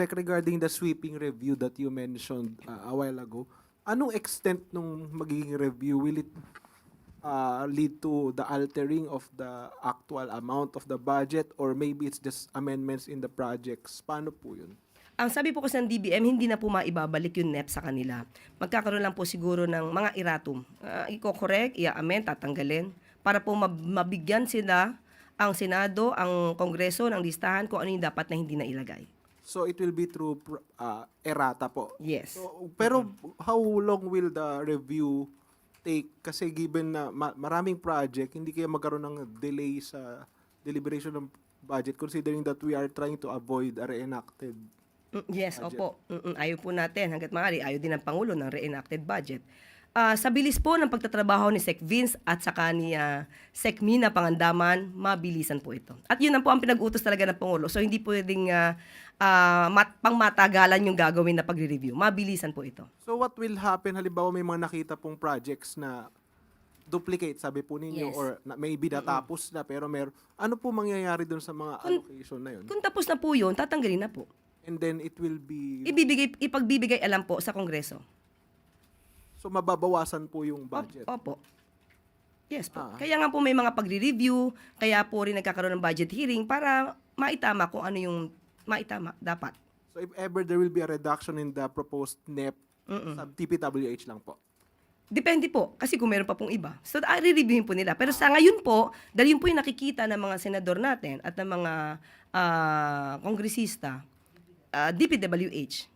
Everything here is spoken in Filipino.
Sec, regarding the sweeping review that you mentioned uh, a while ago, anong extent nung magiging review? Will it uh, lead to the altering of the actual amount of the budget or maybe it's just amendments in the projects? Paano po yun? Ang sabi po kasi ng DBM, hindi na po maibabalik yung NEP sa kanila. Magkakaroon lang po siguro ng mga iratum. Uh, i-correct, i-amend, tatanggalin, para po mab- mabigyan sila ang Senado, ang Kongreso ng listahan kung ano yung dapat na hindi na ilagay. So it will be through uh, errata po. Yes. So, pero how long will the review take? Kasi given na ma- maraming project, hindi kaya magkaroon ng delay sa deliberation ng budget considering that we are trying to avoid a reenacted. Mm, Yes, Budget. opo. Mm-mm, Ayaw po natin, hanggat maaari, ayaw din ng Pangulo ng reenacted budget. Ah, sa bilis po ng pagtatrabaho ni Sec Vince at saka ni ah, Sec Mina Pangandaman, mabilisan po ito. At yun ang po ang pinag-utos talaga ng Pangulo. So hindi pwedeng ah, ah, mat- pangmatagalan yung gagawin na pagre-review. Mabilisan po ito. So what will happen halimbawa may mga nakita pong projects na duplicate sabi po ninyo Yes. or na, maybe natapos na pero mer ano po mangyayari doon sa mga allocation na yun? Kung tapos na po yun, tatanggalin na po. And then it will be Ibibigay, ipagbibigay alam po sa Kongreso. So mababawasan po yung budget. Opo. Yes po. Ah. Kaya nga po may mga pagre-review, kaya po rin nagkakaroon ng budget hearing para maitama kung ano yung maitama dapat. So if ever there will be a reduction in the proposed NEP sa TPWH lang po. Depende po, kasi kung meron pa pong iba. So, ah, re-reviewin po nila. Pero sa ngayon po, dahil yun po yung nakikita ng mga senador natin at ng mga ah, kongresista, ah, DPWH,